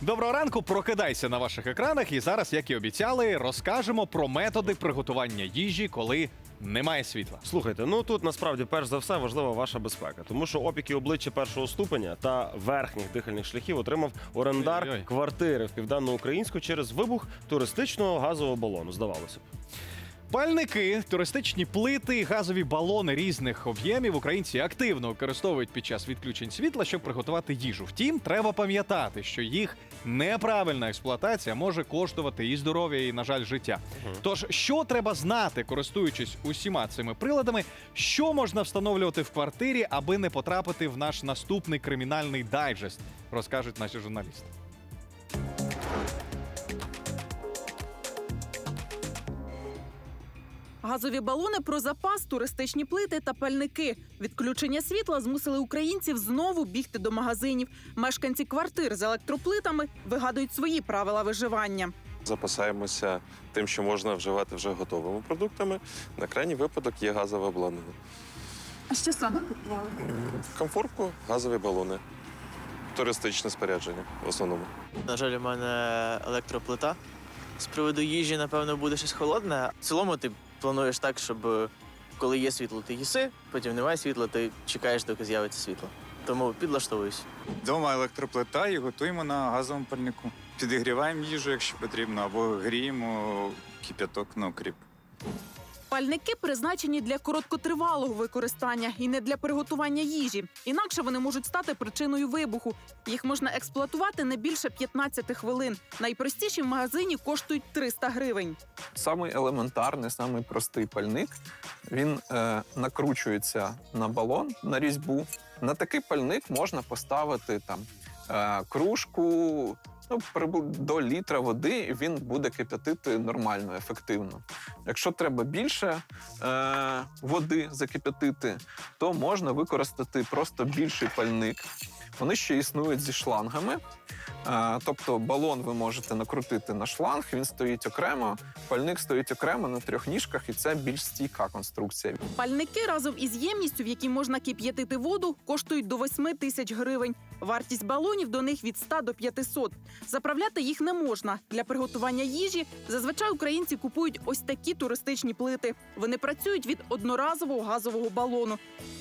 Доброго ранку, прокидайся на ваших екранах. І зараз, як і обіцяли, розкажемо про методи приготування їжі, коли немає світла. Слухайте, ну тут насправді перш за все важлива ваша безпека, тому що опіки обличчя першого ступеня та верхніх дихальних шляхів отримав орендар Ой-ой-ой. квартири в південноукраїнську через вибух туристичного газового балону. Здавалося б. Пальники, туристичні плити, газові балони різних об'ємів українці активно використовують під час відключень світла, щоб приготувати їжу. Втім, треба пам'ятати, що їх неправильна експлуатація може коштувати і здоров'я, і, на жаль, життя. Тож, що треба знати, користуючись усіма цими приладами, що можна встановлювати в квартирі, аби не потрапити в наш наступний кримінальний дайджест, розкажуть наші журналісти. Газові балони про запас, туристичні плити та пальники. Відключення світла змусили українців знову бігти до магазинів. Мешканці квартир з електроплитами вигадують свої правила виживання. Запасаємося тим, що можна вживати вже готовими продуктами. На крайній випадок є газове обладнання. А що саме купували? Комфорку, газові балони, туристичне спорядження в основному. На жаль, у мене електроплита. З приводу їжі, напевно, буде щось холодне. В цілому ти плануєш так, щоб е, коли є світло, ти їси, потім немає світла, ти чекаєш, доки з'явиться світло. Тому підлаштовуюсь. Дома електроплита і готуємо на газовому пальнику. Підігріваємо їжу, якщо потрібно, або гріємо кип'яток на окріп. Пальники призначені для короткотривалого використання і не для приготування їжі. Інакше вони можуть стати причиною вибуху. Їх можна експлуатувати не більше 15 хвилин. Найпростіші в магазині коштують 300 гривень. Самий елементарний, самий простий пальник. Він е, накручується на балон на різьбу. На такий пальник можна поставити там е, кружку. Ну, до літра води він буде кип'ятити нормально, ефективно. Якщо треба більше е, води закип'ятити, то можна використати просто більший пальник. Вони ще існують зі шлангами. Е, тобто балон ви можете накрутити на шланг, він стоїть окремо, пальник стоїть окремо на трьох ніжках, і це більш стійка конструкція. Пальники разом із ємністю, в якій можна кип'ятити воду, коштують до 8 тисяч гривень. Вартість балонів до них від 100 до 500. Заправляти їх не можна. Для приготування їжі зазвичай українці купують ось такі туристичні плити. Вони працюють від одноразового газового балону.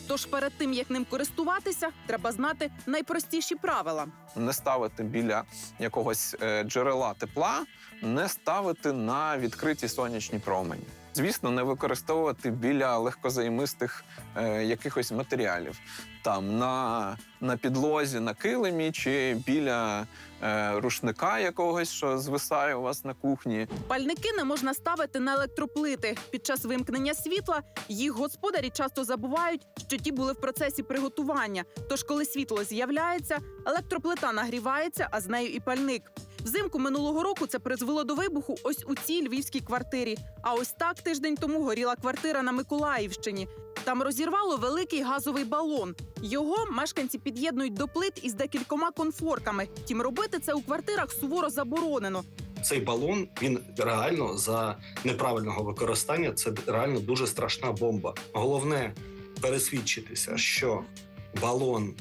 Тож перед тим як ним користуватися, треба знати найпростіші правила. Не ставити біля якогось е, джерела тепла, не ставити на відкриті сонячні промені. Звісно, не використовувати біля легкозаймистих е, якихось матеріалів, там на, на підлозі, на килимі чи біля е, рушника якогось, що звисає у вас на кухні. Пальники не можна ставити на електроплити. Під час вимкнення світла їх господарі часто забувають, що ті були в процесі приготування. Тож, коли світло з'являється, електроплита нагрівається, а з нею і пальник. Взимку минулого року це призвело до вибуху ось у цій львівській квартирі. А ось так тиждень тому горіла квартира на Миколаївщині. Там розірвало великий газовий балон. Його мешканці під'єднують до плит із декількома конфорками. Втім, робити це у квартирах суворо заборонено. цей балон він реально за неправильного використання це реально дуже страшна бомба. Головне пересвідчитися, що балон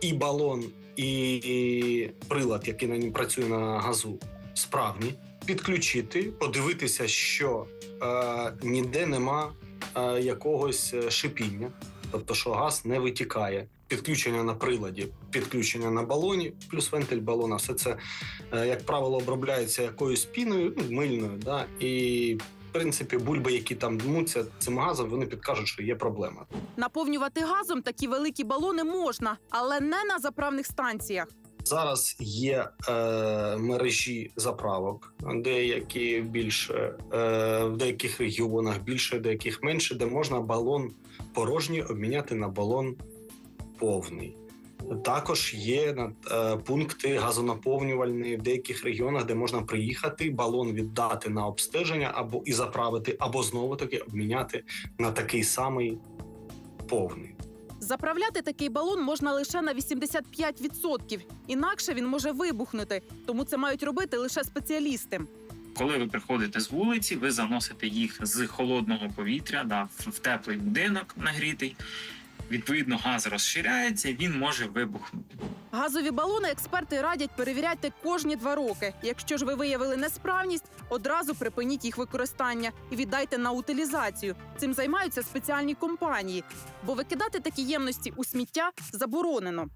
і балон, і, і прилад, який на ньому працює на газу, справні. Підключити, подивитися, що е, ніде нема е, якогось е, шипіння, тобто, що газ не витікає. Підключення на приладі, підключення на балоні, плюс вентиль балона. Все це е, як правило, обробляється якоюсь піною, ну, мильною, да, і в принципі бульби, які там дмуться цим газом, вони підкажуть, що є проблема. Наповнювати газом такі великі балони можна, але не на заправних станціях. Зараз є е, мережі заправок, деякі більше е, в деяких регіонах більше, деяких менше, де можна балон порожній обміняти на балон повний. Також є е, пункти газонаповнювальні в деяких регіонах, де можна приїхати, балон віддати на обстеження або і заправити, або знову таки обміняти на такий самий повний. Заправляти такий балон можна лише на 85%, інакше він може вибухнути, тому це мають робити лише спеціалісти. Коли ви приходите з вулиці, ви заносите їх з холодного повітря да, в в теплий будинок нагрітий. Відповідно газ розширяється, він може вибухнути. Газові балони експерти радять перевіряти кожні два роки. Якщо ж ви виявили несправність, одразу припиніть їх використання і віддайте на утилізацію. Цим займаються спеціальні компанії, бо викидати такі ємності у сміття заборонено.